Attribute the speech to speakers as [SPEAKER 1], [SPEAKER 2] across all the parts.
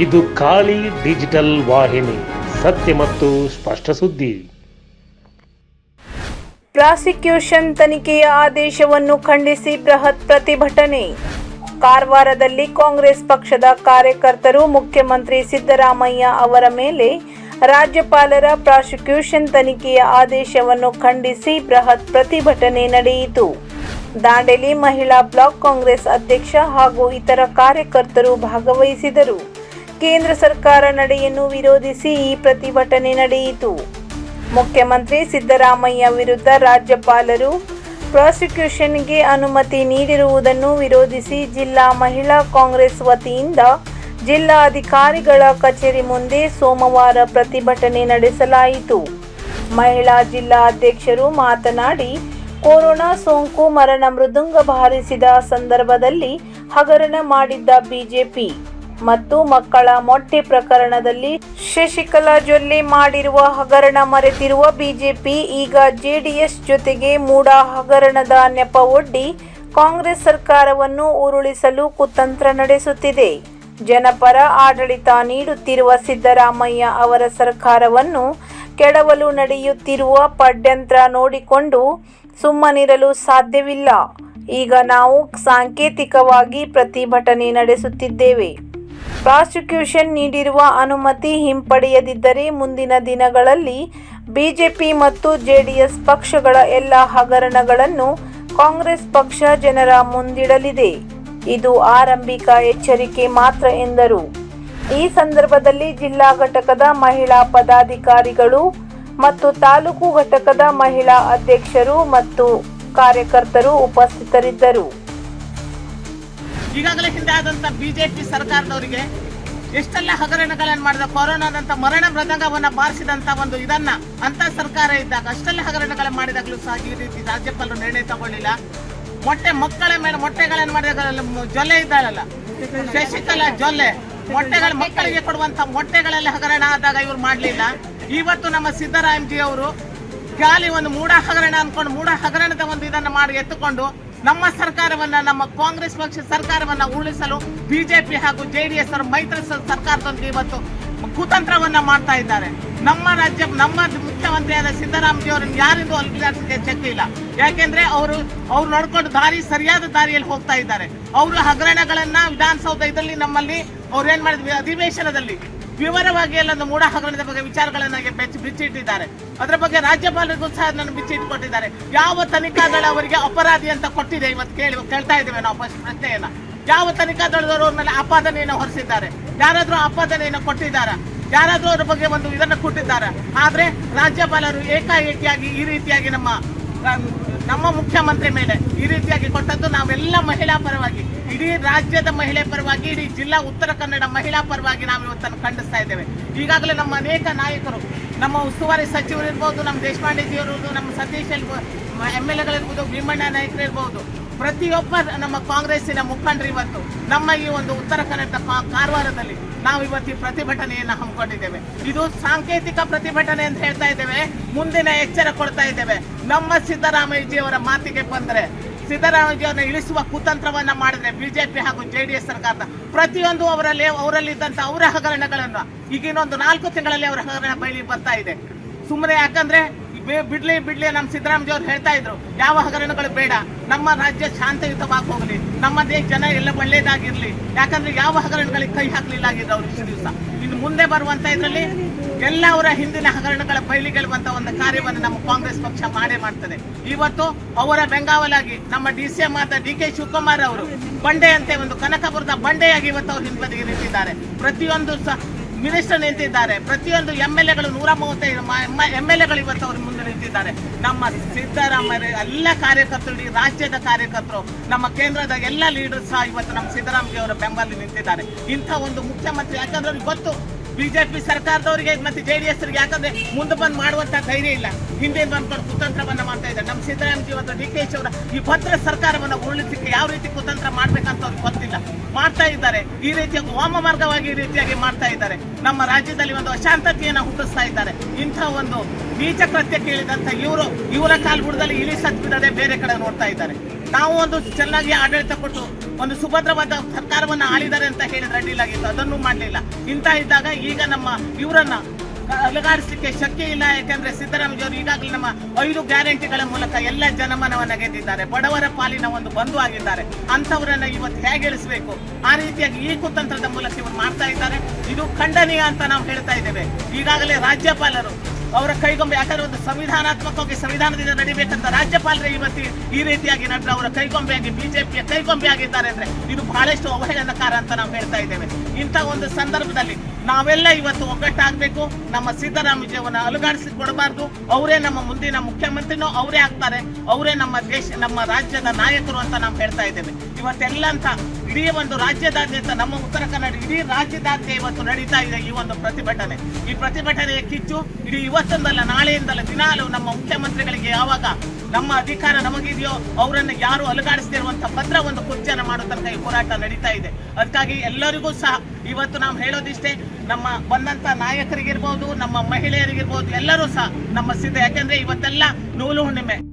[SPEAKER 1] ಇದು ಖಾಲಿ ಡಿಜಿಟಲ್ ವಾಹಿನಿ, ಸತ್ಯ ಮತ್ತು ಸ್ಪಷ್ಟ ಸುದ್ದಿ.
[SPEAKER 2] ಪ್ರಾಸಿಕ್ಯೂಷನ್ ತನಿಖೆಯ ಆದೇಶವನ್ನು ಖಂಡಿಸಿ ಬೃಹತ್ ಪ್ರತಿಭಟನೆ. ಕಾರವಾರದಲ್ಲಿ ಕಾಂಗ್ರೆಸ್ ಪಕ್ಷದ ಕಾರ್ಯಕರ್ತರು, ಮುಖ್ಯಮಂತ್ರಿ ಸಿದ್ದರಾಮಯ್ಯ ಅವರ ಮೇಲೆ ರಾಜ್ಯಪಾಲರ ಪ್ರಾಸಿಕ್ಯೂಷನ್ ತನಿಖೆಯ ಆದೇಶವನ್ನು ಖಂಡಿಸಿ ಬೃಹತ್ ಪ್ರತಿಭಟನೆ ನಡೆಯಿತು. ದಾಂಡೇಲಿ ಮಹಿಳಾ ಬ್ಲಾಕ್ ಕಾಂಗ್ರೆಸ್ ಅಧ್ಯಕ್ಷ ಹಾಗೂ ಇತರ ಕಾರ್ಯಕರ್ತರು ಭಾಗವಹಿಸಿದರು. ಕೇಂದ್ರ ಸರ್ಕಾರ ನಡೆಯನ್ನು ವಿರೋಧಿಸಿ ಈ ಪ್ರತಿಭಟನೆ ನಡೆಯಿತು. ಮುಖ್ಯಮಂತ್ರಿ ಸಿದ್ದರಾಮಯ್ಯ ವಿರುದ್ಧ ರಾಜ್ಯಪಾಲರು ಪ್ರಾಸಿಕ್ಯೂಷನ್ಗೆ ಅನುಮತಿ ನೀಡಿರುವುದನ್ನು ವಿರೋಧಿಸಿ ಜಿಲ್ಲಾ ಮಹಿಳಾ ಕಾಂಗ್ರೆಸ್ ವತಿಯಿಂದ ಜಿಲ್ಲಾಧಿಕಾರಿಗಳ ಕಚೇರಿ ಮುಂದೆ ಸೋಮವಾರ ಪ್ರತಿಭಟನೆ ನಡೆಸಲಾಯಿತು. ಮಹಿಳಾ ಜಿಲ್ಲಾ ಅಧ್ಯಕ್ಷರು ಮಾತನಾಡಿ, ಕೊರೋನಾ ಸೋಂಕು ಮರಣ ಮೃದಂಗ ಬಾರಿಸಿದ ಸಂದರ್ಭದಲ್ಲಿ ಹಗರಣ ಮಾಡಿದ್ದ ಬಿಜೆಪಿ. ಮತ್ತು ಮಕ್ಕಳ ಮೊಟ್ಟೆ ಪ್ರಕರಣದಲ್ಲಿ ಶಶಿಕಲಾ ಜೊಲ್ಲೆ ಮಾಡಿರುವ ಹಗರಣ ಮರೆತಿರುವ ಬಿಜೆಪಿ, ಈಗ ಜೆಡಿಎಸ್ ಜೊತೆಗೆ ಮೂಡ ಹಗರಣದ ನೆಪವೊಡ್ಡಿ ಕಾಂಗ್ರೆಸ್ ಸರ್ಕಾರವನ್ನು ಉರುಳಿಸಲು ಕುತಂತ್ರ ನಡೆಸುತ್ತಿದೆ. ಜನಪರ ಆಡಳಿತ ನೀಡುತ್ತಿರುವ ಸಿದ್ದರಾಮಯ್ಯ ಅವರ ಸರ್ಕಾರವನ್ನು ಕೆಡವಲು ನಡೆಯುತ್ತಿರುವ ಪಡ್ಯಂತ್ರ ನೋಡಿಕೊಂಡು ಸುಮ್ಮನಿರಲು ಸಾಧ್ಯವಿಲ್ಲ. ಈಗ ನಾವು ಸಾಂಕೇತಿಕವಾಗಿ ಪ್ರತಿಭಟನೆ ನಡೆಸುತ್ತಿದ್ದೇವೆ. ಪ್ರಾಸಿಕ್ಯೂಷನ್ ನೀಡಿರುವ ಅನುಮತಿ ಹಿಂಪಡೆಯದಿದ್ದರೆ ಮುಂದಿನ ದಿನಗಳಲ್ಲಿ ಬಿಜೆಪಿ ಮತ್ತು ಜೆಡಿಎಸ್ ಪಕ್ಷಗಳ ಎಲ್ಲ ಹಗರಣಗಳನ್ನು ಕಾಂಗ್ರೆಸ್ ಪಕ್ಷ ಜನರ ಮುಂದಿಡಲಿದೆ. ಇದು ಆರಂಭಿಕ ಎಚ್ಚರಿಕೆ ಮಾತ್ರ ಎಂದರು. ಈ ಸಂದರ್ಭದಲ್ಲಿ ಜಿಲ್ಲಾ ಘಟಕದ ಮಹಿಳಾ ಪದಾಧಿಕಾರಿಗಳು ಮತ್ತು ತಾಲೂಕು ಘಟಕದ ಮಹಿಳಾ ಅಧ್ಯಕ್ಷರು ಮತ್ತು ಕಾರ್ಯಕರ್ತರು ಉಪಸ್ಥಿತರಿದ್ದರು.
[SPEAKER 3] ಈಗಾಗಲೇ ಹಿಂದೆ ಆದಂತ ಬಿಜೆಪಿ ಸರ್ಕಾರದವರಿಗೆ ಎಷ್ಟೆಲ್ಲ ಹಗರಣಗಳನ್ನು ಮಾಡಿದ, ಕೊರೋನಾದಂತ ಮರಣ ಮೃದಂಗವನ್ನು ಬಾರಿಸಿದಂತ ಒಂದು ಇದನ್ನ ಅಂತ ಸರ್ಕಾರ ಇದ್ದಾಗ, ಅಷ್ಟೆಲ್ಲ ಹಗರಣಗಳನ್ನು ಮಾಡಿದಾಗಲೂ ಸಹ ಈ ರೀತಿ ರಾಜ್ಯಪಾಲರು ನಿರ್ಣಯ ತಗೊಳ್ಳಿಲ್ಲ. ಮೊಟ್ಟೆ ಮಕ್ಕಳ ಮೇಲೆ ಮೊಟ್ಟೆಗಳನ್ನು ಮಾಡಿದಾಗ ಜೊಲ್ಲೆ ಇದ್ದಾಳಲ್ಲ. ಶಶಿಕಲಾ ಜೊಲ್ಲೆ. ಮೊಟ್ಟೆಗಳ ಮಕ್ಕಳಿಗೆ ಕೊಡುವಂತ ಮೊಟ್ಟೆಗಳಲ್ಲಿ ಹಗರಣ ಆದಾಗ ಇವ್ರು ಮಾಡಲಿಲ್ಲ. ಇವತ್ತು ನಮ್ಮ ಸಿದ್ದರಾಮಜಿ ಅವರು ಖಾಲಿ ಒಂದು ಮೂಢ ಹಗರಣ ಅನ್ಕೊಂಡು, ಮೂಢ ಹಗರಣದ ಒಂದು ಇದನ್ನು ಮಾಡಿ ಎತ್ತುಕೊಂಡು ನಮ್ಮ ಸರ್ಕಾರವನ್ನ, ನಮ್ಮ ಕಾಂಗ್ರೆಸ್ ಪಕ್ಷ ಸರ್ಕಾರವನ್ನ ಉರುಳಿಸಲು ಬಿಜೆಪಿ ಹಾಗೂ ಜೆಡಿಎಸ್ ಅವರು ಮೈತ್ರಿ ಸರ್ಕಾರದೊಂದಿಗೆ ಇವತ್ತು ಕುತಂತ್ರವನ್ನ ಮಾಡ್ತಾ ಇದ್ದಾರೆ. ನಮ್ಮ ರಾಜ್ಯ, ನಮ್ಮ ಮುಖ್ಯಮಂತ್ರಿಯಾದ ಸಿದ್ದರಾಮಜಿ ಅವರನ್ನು ಯಾರಿಂದೂ ಅಲ್ಪಿಸಕ್ಕೆ ಚೆಕ್ ಇಲ್ಲ. ಯಾಕೆಂದ್ರೆ ಅವರು, ಅವ್ರು ನಡ್ಕೊಂಡು ದಾರಿ, ಸರಿಯಾದ ದಾರಿಯಲ್ಲಿ ಹೋಗ್ತಾ ಇದ್ದಾರೆ. ಅವರು ಹಗರಣಗಳನ್ನ ವಿಧಾನಸೌಧ ಇದರಲ್ಲಿ ನಮ್ಮಲ್ಲಿ ಅವ್ರು ಏನ್ ಮಾಡಿದ್ವಿ, ಅಧಿವೇಶನದಲ್ಲಿ ವಿವರವಾಗಿ ಎಲ್ಲೊಂದು ಮೂಢ ಹಗರಣದ ಬಗ್ಗೆ ವಿಚಾರಗಳನ್ನ ಬೆಚ್ಚಿ ಬಿಚ್ಚಿಟ್ಟಿದ್ದಾರೆ. ಅದರ ಬಗ್ಗೆ ರಾಜ್ಯಪಾಲರಿಗೂ ಸಹ ನನ್ನ ಬಿಚ್ಚಿಟ್ಟುಕೊಟ್ಟಿದ್ದಾರೆ ಯಾವ ತನಿಖಾ ದಳ ಅವರಿಗೆ ಅಪರಾಧಿ ಅಂತ ಕೊಟ್ಟಿದೆ ಇವತ್ತು ಕೇಳಿ ಕೇಳ್ತಾ ಇದ್ದೇವೆ ನಾವು ಫಸ್ಟ್ ಪ್ರಶ್ನೆಯನ್ನ. ಯಾವ ತನಿಖಾ ದಳದವರು ಅವ್ರ ಮೇಲೆ ಆಪಾದನೆಯನ್ನು ಹೊರಿಸಿದ್ದಾರೆ? ಯಾರಾದರೂ ಆಪಾದನೆಯನ್ನು ಕೊಟ್ಟಿದ್ದಾರೆ? ಯಾರಾದರೂ ಅವ್ರ ಬಗ್ಗೆ ಒಂದು ಇದನ್ನು ಕೊಟ್ಟಿದ್ದಾರೆ? ಆದರೆ ರಾಜ್ಯಪಾಲರು ಏಕಾಏಕಿಯಾಗಿ ಈ ರೀತಿಯಾಗಿ ನಮ್ಮ ನಮ್ಮ ಮುಖ್ಯಮಂತ್ರಿ ಮೇಲೆ ಈ ರೀತಿಯಾಗಿ ಕೊಟ್ಟದ್ದು ನಾವೆಲ್ಲ ಮಹಿಳಾ ಪರವಾಗಿ, ಇಡೀ ರಾಜ್ಯದ ಮಹಿಳೆ ಪರವಾಗಿ, ಇಡೀ ಜಿಲ್ಲಾ ಉತ್ತರ ಕನ್ನಡ ಮಹಿಳಾ ಪರವಾಗಿ ನಾವು ಇವತ್ತನ್ನು ಖಂಡಿಸ್ತಾ ಇದ್ದೇವೆ. ಈಗಾಗಲೇ ನಮ್ಮ ಅನೇಕ ನಾಯಕರು, ನಮ್ಮ ಉಸ್ತುವಾರಿ ಸಚಿವರು ಇರ್ಬೋದು, ನಮ್ಮ ದೇಶಪಾಂಡೆಜಿಯವರು ನಮ್ಮ ಸತೀಶ್ ಎಂ ಎಲ್ ಎಗಳಿರ್ಬೋದು ಭೀಮಣ್ಣ ನಾಯಕರು ಇರ್ಬೋದು, ಪ್ರತಿಯೊಬ್ಬ ನಮ್ಮ ಕಾಂಗ್ರೆಸ್ಸಿನ ಮುಖಂಡರು ಇವತ್ತು ನಮ್ಮ ಈ ಒಂದು ಉತ್ತರ ಕನ್ನಡ ಕಾರವಾರದಲ್ಲಿ ನಾವು ಇವತ್ತು ಪ್ರತಿಭಟನೆಯನ್ನು ಹಮ್ಮಿಕೊಂಡಿದ್ದೇವೆ. ಇದು ಸಾಂಕೇತಿಕ ಪ್ರತಿಭಟನೆ ಅಂತ ಹೇಳ್ತಾ ಇದ್ದೇವೆ. ಮುಂದಿನ ಎಚ್ಚರ ಕೊಡ್ತಾ ಇದ್ದೇವೆ. ನಮ್ಮ ಸಿದ್ದರಾಮಯ್ಯಜಿಯವರ ಮಾತಿಗೆ ಬಂದರೆ, ಸಿದ್ದರಾಮಯ್ಯಜಿಯವರನ್ನ ಇಳಿಸುವ ಕುತಂತ್ರವನ್ನ ಮಾಡಿದ್ರೆ ಬಿಜೆಪಿ ಹಾಗೂ ಜೆಡಿಎಸ್ ಸರ್ಕಾರದ ಪ್ರತಿಯೊಂದು ಅವರಲ್ಲಿ ಅವರಲ್ಲಿದ್ದಂಥ ಅವರ ಹಗರಣಗಳನ್ನು ಈಗಿನೊಂದು ನಾಲ್ಕು ತಿಂಗಳಲ್ಲಿ ಅವರ ಹಗರಣ ಬಯಲಿ ಬರ್ತಾ ಇದೆ. ಸುಮ್ಮನೆ ಯಾಕಂದ್ರೆ ಬಿಡ್ಲಿ ಬಿಡ್ಲಿ ನಮ್ಮ ಸಿದ್ದರಾಮಯ್ಯ ಅವ್ರು ಹೇಳ್ತಾ ಇದ್ರು, ಯಾವ ಹಗರಣಗಳು ಬೇಡ. ನಮ್ಮ ರಾಜ್ಯ ಶಾಂತಯುತವಾಗಿ ಹೋಗಲಿ. ನಮ್ಮ ದೇಶ ಜನ ಎಲ್ಲ ಒಳ್ಳೇದಾಗಿರ್ಲಿ. ಯಾಕಂದ್ರೆ ಯಾವ ಹಗರಣಗಳಿಗೆ ಕೈ ಹಾಕಲಿಲ್ಲ ಆಗಿದ್ರು ಅವ್ರು ಇಷ್ಟು ದಿವಸ. ಇನ್ನು ಮುಂದೆ ಬರುವಂತ ಇದರಲ್ಲಿ ಎಲ್ಲ ಅವರ ಹಿಂದಿನ ಹಗರಣಗಳ ಬಯಲಿಗೆಳುವಂತ ಒಂದು ಕಾರ್ಯವನ್ನು ನಮ್ಮ ಕಾಂಗ್ರೆಸ್ ಪಕ್ಷ ಮಾಡೇ ಮಾಡ್ತದೆ. ಇವತ್ತು ಅವರ ಬೆಂಗಾವಲಾಗಿ ನಮ್ಮ ಡಿ ಸಿ ಎಂ ಆದ ಡಿ ಕೆ ಶಿವಕುಮಾರ್ ಅವರು ಬಂಡೆಯಂತೆ ಒಂದು ಕನಕಪುರದ ಬಂಡೆಯಾಗಿ ಇವತ್ತು ಅವರು ಹಿಂಬದಿಗೆ ನಿಂತಿದ್ದಾರೆ. ಪ್ರತಿಯೊಂದು ಮಿನಿಸ್ಟರ್ ನಿಂತಿದ್ದಾರೆ. ಪ್ರತಿಯೊಂದು ಎಂ ಎಲ್ ಎಗಳು ನೂರ ಮೂವತ್ತೈದು ಎಂ ಎಲ್ ಎಗಳು ಇವತ್ತು ಅವ್ರ ಮುಂದೆ ನಿಂತಿದ್ದಾರೆ. ನಮ್ಮ ಸಿದ್ದರಾಮಯ್ಯ, ಎಲ್ಲ ಕಾರ್ಯಕರ್ತರು ರಾಜ್ಯದ ಕಾರ್ಯಕರ್ತರು, ನಮ್ಮ ಕೇಂದ್ರದ ಎಲ್ಲ ಲೀಡರ್ಸ್ ಸಹ ಇವತ್ತು ನಮ್ಮ ಸಿದ್ದರಾಮಯ್ಯ ಅವರ ಬೆಂಬಲ ನಿಂತಿದ್ದಾರೆ. ಇಂಥ ಒಂದು ಮುಖ್ಯಮಂತ್ರಿ, ಯಾಕಂದ್ರೆ ಅವ್ರಿಗೆ ಗೊತ್ತು ಬಿಜೆಪಿ ಸರ್ಕಾರದವರಿಗೆ ಮತ್ತೆ ಜೆಡಿಎಸ್ ಯಾಕಂದ್ರೆ ಮುಂದೆ ಬಂದು ಮಾಡುವಂತ ಧೈರ್ಯ ಇಲ್ಲ. ಹಿಂದೆ ಬಂದ್ಕೊಂಡು ಕುತಂತ್ರವನ್ನ ಮಾಡ್ತಾ ಇದ್ದಾರೆ. ನಮ್ಮ ಸಿದ್ದರಾಮಯ್ಯ ಮತ್ತು ಡಿ ಕೆ ಶಿ ಅವರ ಈ ಭದ್ರ ಸರ್ಕಾರವನ್ನ ಉರುಳಿಸಲಿಕ್ಕೆ ಯಾವ ರೀತಿ ಕುತಂತ್ರ ಮಾಡ್ಬೇಕಂತ ಅವ್ರಿಗೆ ಗೊತ್ತಿಲ್ಲ. ಮಾಡ್ತಾ ಇದ್ದಾರೆ. ಈ ರೀತಿಯ ವಾಮ ಮಾರ್ಗವಾಗಿ ಈ ರೀತಿಯಾಗಿ ಮಾಡ್ತಾ ಇದ್ದಾರೆ. ನಮ್ಮ ರಾಜ್ಯದಲ್ಲಿ ಒಂದು ಅಶಾಂತತೆಯನ್ನು ಹುಟ್ಟಿಸ್ತಾ ಇದ್ದಾರೆ. ಇಂಥ ಒಂದು ನೀಚ ಕೃತ್ಯ ಕೇಳಿದಂತ ಇವರು ಇವರ ಕಾಲ್ಗುಡದಲ್ಲಿ ಇಳಿ ಸತ್ತ ಬಿಡದೆ ಬೇರೆ ಕಡೆ ನೋಡ್ತಾ ಇದ್ದಾರೆ. ನಾವು ಒಂದು ಚೆನ್ನಾಗಿ ಆಡಳಿತ ಕೊಟ್ಟು ಒಂದು ಸುಭದ್ರವಾದ ಸರ್ಕಾರವನ್ನ ಆಳಿದ್ದಾರೆ ಅಂತ ಹೇಳಿದ್ರೆ ಅಡ್ಡಿಲಾಗಿತ್ತು ಅದನ್ನು ಮಾಡಲಿಲ್ಲ. ಇಂಥ ಇದ್ದಾಗ ಈಗ ನಮ್ಮ ಇವರನ್ನ ಅಲುಗಾಡಿಸ್ಲಿಕ್ಕೆ ಶಕ್ತಿ ಇಲ್ಲ, ಯಾಕಂದ್ರೆ ಸಿದ್ದರಾಮಯ್ಯವರು ಈಗಾಗಲೇ ನಮ್ಮ ಐದು ಗ್ಯಾರಂಟಿಗಳ ಮೂಲಕ ಎಲ್ಲ ಜನಮನವನ್ನ ಗೆದ್ದಿದ್ದಾರೆ. ಬಡವರ ಪಾಲಿನ ಒಂದು ಬಂಧು ಆಗಿದ್ದಾರೆ. ಅಂತವರನ್ನ ಇವತ್ತು ಹೇಗೆ ಇಳಿಸಬೇಕು? ಆ ರೀತಿಯಾಗಿ ಈ ಕುತಂತ್ರದ ಮೂಲಕ ಇವರು ಮಾಡ್ತಾ ಇದ್ದಾರೆ. ಇದು ಖಂಡನೀಯ ಅಂತ ನಾವು ಹೇಳ್ತಾ ಇದ್ದೇವೆ. ಈಗಾಗಲೇ ರಾಜ್ಯಪಾಲರು ಅವರ ಕೈಗೊಂಬೆ ಯಾಕಂದ್ರೆ ಒಂದು ಸಂವಿಧಾನಾತ್ಮಕವಾಗಿ ಸಂವಿಧಾನದಿಂದ ನಡಿಬೇಕಂತ ರಾಜ್ಯಪಾಲರೇ ಇವತ್ತು ಈ ರೀತಿಯಾಗಿ ನಡೆದ್ರೆ ಅವರ ಕೈಗೊಂಬೆಯಾಗಿ ಬಿಜೆಪಿಯ ಕೈಗೊಂಬೆ ಆಗಿದ್ದಾರೆ ಅಂದ್ರೆ ಇದು ಬಹಳಷ್ಟು ಅವಹೇಳನಕಾರ ಅಂತ ನಾವು ಹೇಳ್ತಾ ಇದ್ದೇವೆ. ಇಂಥ ಒಂದು ಸಂದರ್ಭದಲ್ಲಿ ನಾವೆಲ್ಲ ಇವತ್ತು ಒಗ್ಗಟ್ಟಾಗಬೇಕು, ನಮ್ಮ ಸಿದ್ದರಾಮಯ್ಯವನ್ನ ಅಲುಗಾಡಿಸಿ ಕೊಡಬಾರ್ದು, ಅವರೇ ನಮ್ಮ ಮುಂದಿನ ಮುಖ್ಯಮಂತ್ರಿನೂ ಅವರೇ ಆಗ್ತಾರೆ, ಅವರೇ ನಮ್ಮ ದೇಶ, ನಮ್ಮ ರಾಜ್ಯದ ನಾಯಕರು ಅಂತ ನಾವು ಹೇಳ್ತಾ ಇದ್ದೇವೆ. ಇವತ್ತೆಲ್ಲ ಅಂತ ಇಡೀ ಒಂದು ರಾಜ್ಯದಾದ್ಯಂತ ನಮ್ಮ ಉತ್ತರ ಕನ್ನಡ ಇಡೀ ರಾಜ್ಯದಾದ್ಯಂತ ಇವತ್ತು ನಡೀತಾ ಇದೆ ಈ ಒಂದು ಪ್ರತಿಭಟನೆ. ಈ ಪ್ರತಿಭಟನೆಯ ಕಿಚ್ಚು ಇಡೀ ಇವತ್ತೊಂದಲ್ಲ, ನಾಳೆಯಿಂದಲ್ಲ, ದಿನಾಲು ನಮ್ಮ ಮುಖ್ಯಮಂತ್ರಿಗಳಿಗೆ ಯಾವಾಗ ನಮ್ಮ ಅಧಿಕಾರ ನಮಗಿದೆಯೋ ಅವರನ್ನು ಯಾರು ಅಲುಗಾಡಿಸದಿರುವಂತ ಪತ್ರ ಒಂದು ಕುರ್ಚಿಯನ್ನು ಮಾಡೋ ತನಕ ಈ ಹೋರಾಟ ನಡೀತಾ ಇದೆ. ಅದಕ್ಕಾಗಿ ಎಲ್ಲರಿಗೂ ಸಹ ಇವತ್ತು ನಾವು ಹೇಳೋದಿಷ್ಟೇ, ನಮ್ಮ ಬಂದಂತ ನಾಯಕರಿಗಿರ್ಬೋದು, ನಮ್ಮ ಮಹಿಳೆಯರಿಗಿರ್ಬೋದು, ಎಲ್ಲರೂ ಸಹ ನಮ್ಮ ಸಿದ್ಧ. ಯಾಕಂದ್ರೆ ಇವತ್ತೆಲ್ಲ ನೂಲು ಹುಣ್ಣಿಮೆ.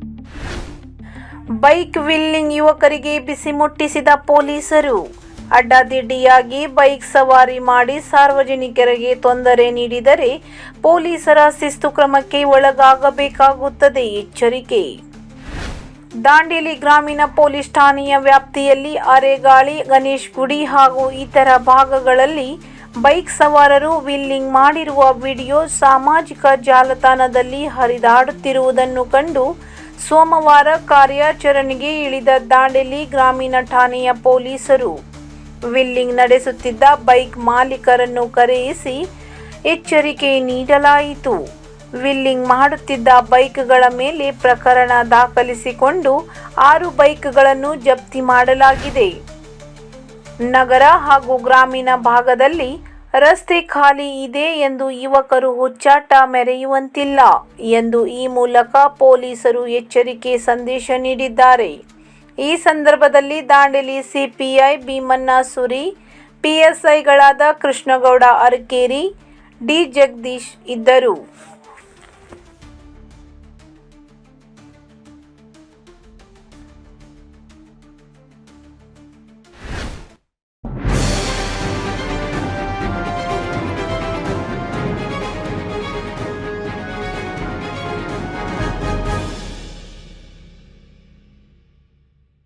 [SPEAKER 2] ಬೈಕ್ ವಿಲ್ಲಿಂಗ್ ಯುವಕರಿಗೆ ಬಿಸಿ ಮುಟ್ಟಿಸಿದ ಪೊಲೀಸರು. ಅಡ್ಡಾದಿಡ್ಡಿಯಾಗಿ ಬೈಕ್ ಸವಾರಿ ಮಾಡಿ ಸಾರ್ವಜನಿಕರಿಗೆ ತೊಂದರೆ ನೀಡಿದರೆ ಪೊಲೀಸರ ಶಿಸ್ತು ಕ್ರಮಕ್ಕೆ ಒಳಗಾಗಬೇಕಾಗುತ್ತದೆ. ಎಚ್ಚರಿಕೆ. ದಾಂಡೇಲಿ ಗ್ರಾಮೀಣ ಪೊಲೀಸ್ ಠಾಣೆಯ ವ್ಯಾಪ್ತಿಯಲ್ಲಿ ಅರೆಗಾಳಿ, ಗಣೇಶ್ ಗುಡಿ ಹಾಗೂ ಇತರ ಭಾಗಗಳಲ್ಲಿ ಬೈಕ್ ಸವಾರರು ವಿಲ್ಲಿಂಗ್ ಮಾಡಿರುವ ವಿಡಿಯೋ ಸಾಮಾಜಿಕ ಜಾಲತಾಣದಲ್ಲಿ ಹರಿದಾಡುತ್ತಿರುವುದನ್ನು ಕಂಡು ಸೋಮವಾರ ಕಾರ್ಯಾಚರಣೆಗೆ ಇಳಿದ ದಾಂಡೇಲಿ ಗ್ರಾಮೀಣ ಠಾಣೆಯ ಪೊಲೀಸರು. ವಿಲ್ಲಿಂಗ್ ನಡೆಸುತ್ತಿದ್ದ ಬೈಕ್ ಮಾಲೀಕರನ್ನು ಕರೆಯಿಸಿ ಎಚ್ಚರಿಕೆ ನೀಡಲಾಯಿತು. ವಿಲ್ಲಿಂಗ್ ಮಾಡುತ್ತಿದ್ದ ಬೈಕ್ಗಳ ಮೇಲೆ ಪ್ರಕರಣ ದಾಖಲಿಸಿಕೊಂಡು ಆರು ಬೈಕ್ಗಳನ್ನು ಜಪ್ತಿ ಮಾಡಲಾಗಿದೆ. ನಗರ ಹಾಗೂ ಗ್ರಾಮೀಣ ಭಾಗದಲ್ಲಿ ರಸ್ತೆ ಖಾಲಿ ಇದೆ ಎಂದು ಯುವಕರು ಹುಚ್ಚಾಟ ಮೆರೆಯುವಂತಿಲ್ಲ ಎಂದು ಈ ಮೂಲಕ ಪೊಲೀಸರು ಎಚ್ಚರಿಕೆ ಸಂದೇಶ ನೀಡಿದ್ದಾರೆ. ಈ ಸಂದರ್ಭದಲ್ಲಿ ದಾಂಡೇಲಿ ಸಿಪಿಐ ಭೀಮಣ್ಣ ಸುರಿ, ಪಿಎಸ್ಐಗಳಾದ ಕೃಷ್ಣಗೌಡ ಅರಕೇರಿ, ಡಿ ಜಗದೀಶ್ ಇದ್ದರು.